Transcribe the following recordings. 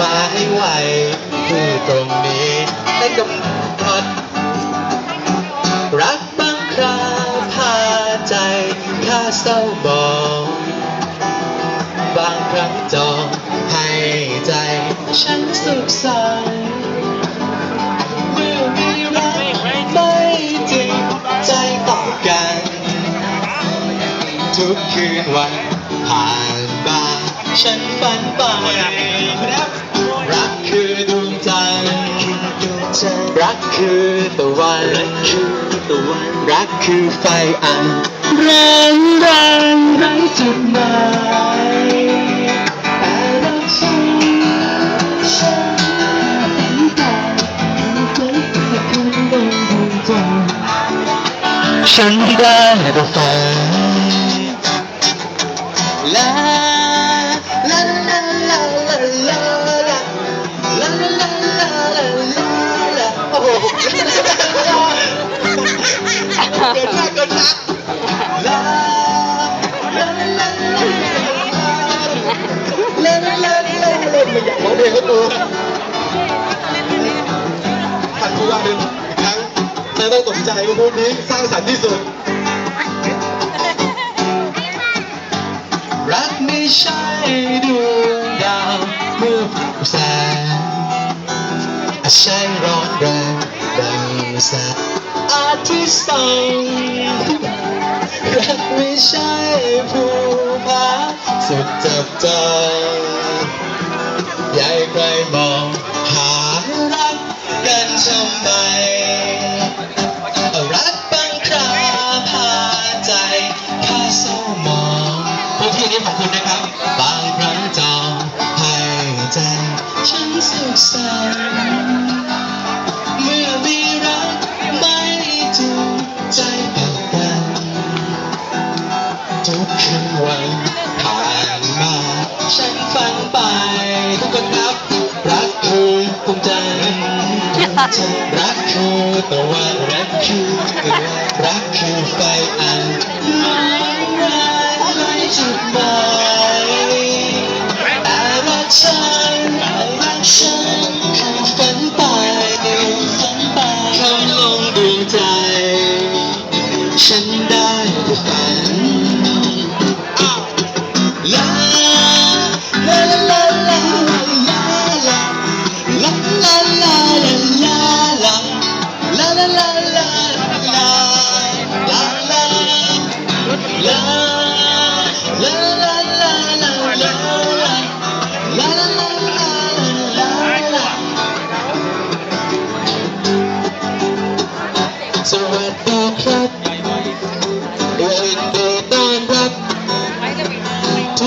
มาให้ไวคือตรงนี้ให้กำหนดรักบางคราพาใจข้าเศร้าบองบางครั้งจองให้ใจ ฉันสุขสันต์เมื่อมีรักไม่จริงใจต่อกัน ทุกคืนวันผ่าน ฉันฝันไป รักคือดวงจันทร์รักคือตะวันรักคือไฟอันแรงแรงไร้จุดหมายแต่รักฉันฉันฝันไปฝันไปคนบนดวงจันทร์ฉันได้แต่ฝันลา ลงก็ตัวขัดครูว่าหนึ่งอีกครั้งไม่ต้องตกใจว่าพูดนี้สร้างสรรค์ที่สุด รักไม่ใช่ดวงดาวเมื่อเปล่งแสงอาใช่ร้อนแรงดังแสงอาทิตย์ส่องรักไม่ใช่ภูผาสุดจับใจอยาก ใครบอกหารักกันทำไมรักบางคราพาใจพาสมองพื้นที่นี้ของคุณนะครับ ฉันรักเธอแต่ว่ารักเธอรักเธอไฟอัน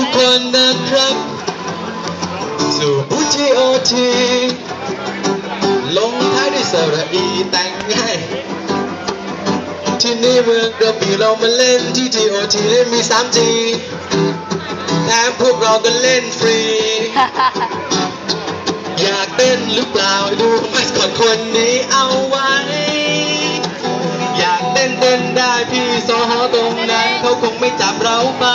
ทุกคนนะครับสู่บุทีโอทีลงท้ายด้วยสระอีแต่งง่ายที่นี่เมืองกระบี่เรามาเล่นที่ทีโอทีเล่นมี 3G แถมพวกเราก็เล่นฟรี อยากเต้นหรือเปล่าดูมาสคอตคนนี้เอาไว้ อยากเต้นเต้นได้พี่ซอฮอตรงนั้นเขาคงไม่จับเราไป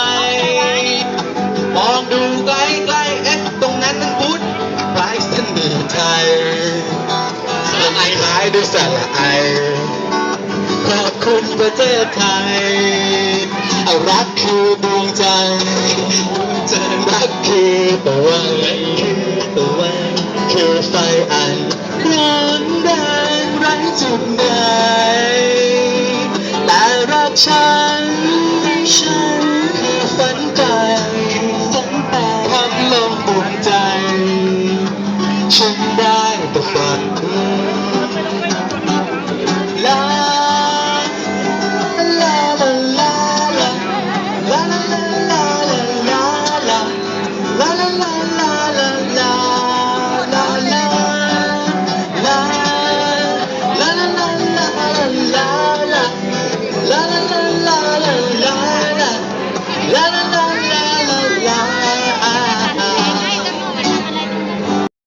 คล้ายด้วยสระไอขอบคุณประเทศไทย รักคือดวงจันทร์จรักคือตะวันคือตะวันคือไฟอันร้อนแรงไร้จุดหมายแต่รักฉัน